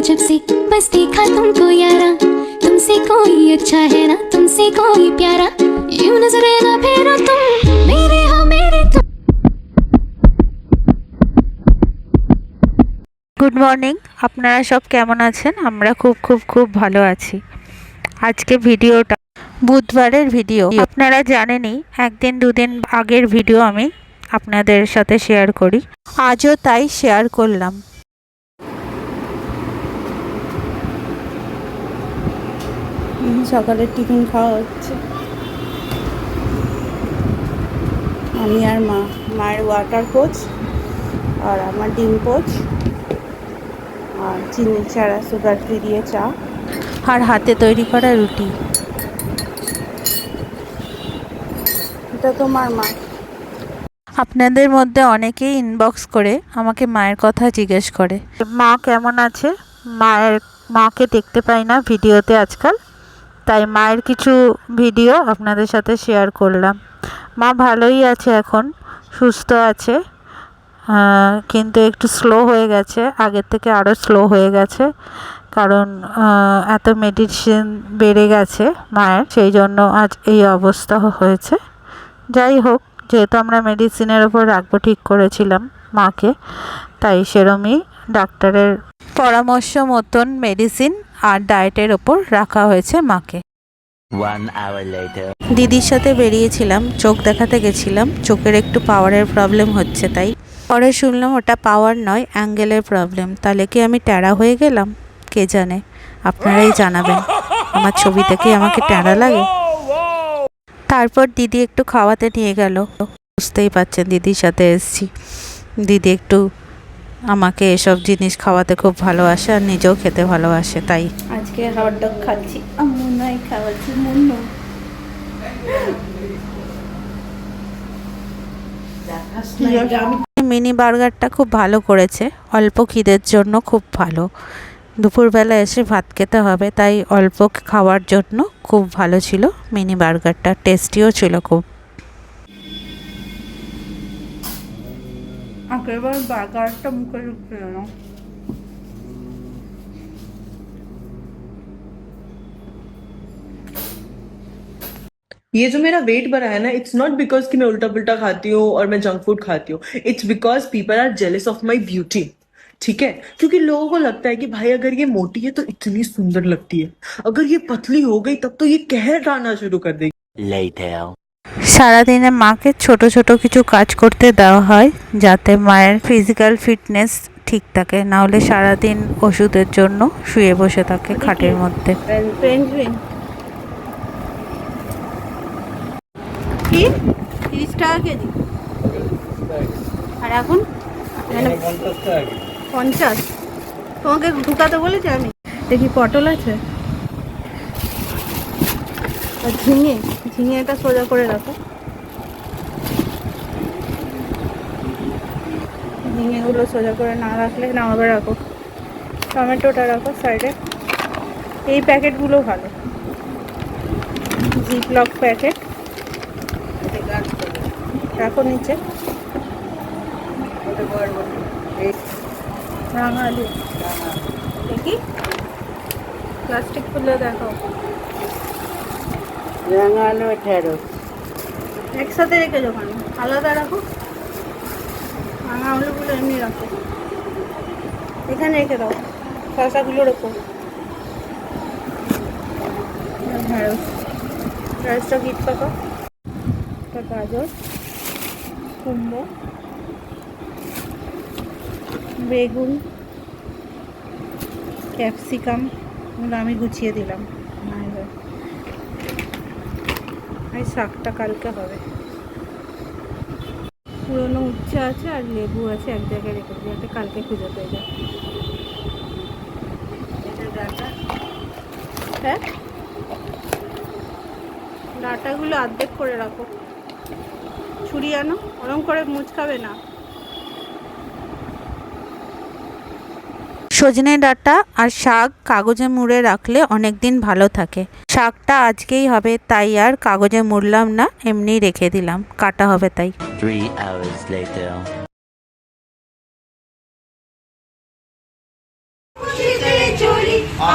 जब से बस देखा तुमको यारा तुमसे कोई अच्छा है ना तुमसे कोई प्यारा यूं नजरे ना फेरो तुम मेरे हो मेरे तुम গুড মর্নিং আপনারা সব কেমন আছেন আমরা খুব খুব খুব ভালো আছি আজকে ভিডিওটা বুধবারের ভিডিও আপনারা জানেনই একদিন দুদিন আগের ভিডিও আমি আপনাদের সাথে শেয়ার করি আজও তাই শেয়ার করলাম সকালের টিফিন খাওয়া হচ্ছে। আমি আর মা মায়ের ওয়াটার কোচ আর আমার ডিম কোচ আর চিনি ছাড়া সুগার ফ্রি দিয়ে চা আর হাতে তৈরি করা রুটি। এটা তোমার মা। আপনাদের মধ্যে অনেকেই ইনবক্স করে আমাকে মায়ের কথা জিজ্ঞেস করে। মা কেমন আছে? মায়ের মাকে দেখতে পাই না ভিডিওতে আজকাল। তাই মায়ের কিছু ভিডিও আপনাদের সাথে শেয়ার করলাম মা ভালোই আছে এখন, সুস্থ আছে কিন্তু একটু স্লো হয়ে গেছে, আগের থেকে আরও স্লো হয়ে গেছে, কারণ এত মেডিসিন বেড়ে গেছে মায়ের, সেই জন্য আজ এই অবস্থা হয়েছে যাই হোক, যেহেতু আমরা মেডিসিনের ওপর রাখব ঠিক করেছিলাম মাকে, তাই সেরমই ডাক্তারের পরামর্শ মতন মেডিসিন আর ডায়েটের ওপর রাখা হয়েছে মাকে. দিদির সাথে বেরিয়েছিলাম, চোখ দেখাতে গেছিলাম, চোখের একটু পাওয়ারের প্রবলেম হচ্ছে তাই। পরে শুনলাম ওটা পাওয়ার নয় অ্যাঙ্গেলের প্রবলেম তাহলে কি আমি ট্যাড়া হয়ে গেলাম? কে জানে? আপনারাই জানাবেন। আমার ছবি থেকে আমাকে ট্যাড়া লাগে? তারপর দিদি একটু খাওয়াতে নিয়ে গেল। বুঝতেই পারছেন, দিদির সাথে এসেছি। দিদি একটু আমাকে এসব জিনিস খাওয়াতে খুব ভালোবাসে আর নিজেও খেতে ভালোবাসে তাই। আজকে হট ডগ খাচ্ছি। আম্মু নাই খাওয়াচ্ছি মুন্নু মিনি বার্গারটা খুব ভালো করেছে অল্প খিদের জন্য খুব ভালো। দুপুরবেলা এসে ভাত খেতে হবে তাই অল্প খাওয়ার জন্য খুব ভালো ছিল মিনি বার্গারটা টেস্টিও ছিল খুব। এবার বার্গারটা মুখে ঢুকছে না ये जो मेरा वेट बढ़ा है ना इट्स नॉट बिकॉज कि मैं उल्टा पुल्टा खाती हूँ और मैं जंक फूड खाती हूँ it's because people are jealous of my beauty ठीक है क्योंकि लोगों को लगता है कि भाई अगर ये मोटी है तो इतनी सुंदर लगती है अगर ये पतली हो गई तब तो ये कहर डालना शुरू कर देगी Later. সারাদিনে মাকে ছোট ছোট কিছু কাজ করতে দেওয়া হয় যাতে মায়ের ফিজিক্যাল ফিটনেস ঠিক থাকে, না হলে সারাদিন ওষুধের জন্য শুয়ে বসে থাকে খাটের মধ্যে। তিরিশ টাকা কেজি? আর এখন? মানে পঞ্চাশ। তোমাকে ঢুকাতে বলেছি আমি। দেখি পটল আছে? আর ঝিঙে ঝিঙেটা সোজা করে রাখো। ঝিঙেগুলো সোজা করে না রাখলে নামাবে, রাখো। টমেটোটা রাখো সাইডে এই প্যাকেটগুলো ভালো। জিপলক প্যাকেট রাখো নিচে। রাঙা দেখি? প্লাস্টিক খুলে দেখো। রাঙা আলু ঢেঁড়স। একসাথে রেখে যখন আলাদা রাখো। রাঙা আলুগুলো এমনি রাখো। এখানে রেখে দাও। শশাগুলো রেখো। ঢেঁড়স। ঢেঁড়সটা গিট পাকা। একটা গাজর, কুমড়ো, বেগুন, ক্যাপসিকাম এগুলো আমি গুছিয়ে দিলাম মায়ের এই শাকটা কালকে হবে। পুরোনো উচ্ছে আছে আর লেবু আছে এক জায়গায় রেখে দিই, যাতে কালকে খুঁজে পেয়ে যায়। হ্যাঁ? ডাটাগুলো অর্ধেক করে রাখো। ছুরি আনো, ওরম করে মুচকাবে না। সজনে ডাঁটা আর শাক কাগজে মুড়ে রাখলে অনেক দিন ভালো থাকে। শাকটা আজকেই হবে তাই আর কাগজে মুড়লাম না এমনিই রেখে দিলাম। কাটা হবে তাই.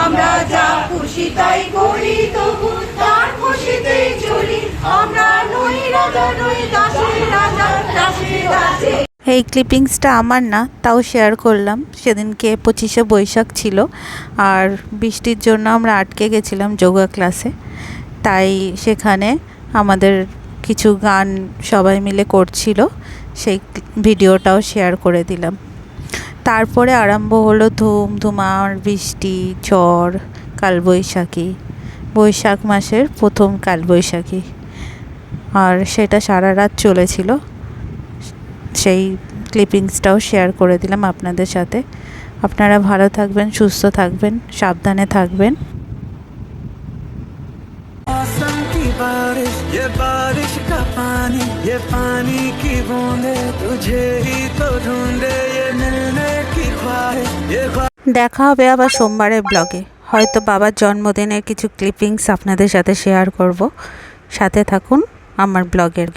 আমরা যা খুশি তাই করি তবু তার খুশিতে চলি আমরা নই রাজা নই দাসের রাজা দাসের এই ক্লিপিংসটা আমার না, তাও শেয়ার করলাম। সেদিনকে পঁচিশে বৈশাখ ছিল আর বৃষ্টির জন্য আমরা আটকে গেছিলাম যোগা ক্লাসে তাই সেখানে আমাদের কিছু গান সবাই মিলে করছিল, সেই ভিডিওটাও শেয়ার করে দিলাম। তারপরে আরম্ভ হলো ধুম ধুমার, বৃষ্টি, ঝড়, কালবৈশাখী। বৈশাখ মাসের প্রথম কালবৈশাখী। আর সেটা সারা রাত চলেছিল। সেই ক্লিপিংসটাও শেয়ার করে দিলাম আপনাদের সাথে আপনারা ভালো থাকবেন সুস্থ থাকবেন সাবধানে থাকবেন मौसम की बारिश ये बारिश का पानी ये पानी की बूंदे तुझे ही तो ढूंढे ये मिलने की ख्वाहिश ये ख्वाहिश দেখা হবে আবার সোমবারের ব্লগে হয়তো বাবার জন্মদিনের কিছু ক্লিপিংস আপনাদের সাথে শেয়ার করব সাথে থাকুন আমার ব্লগের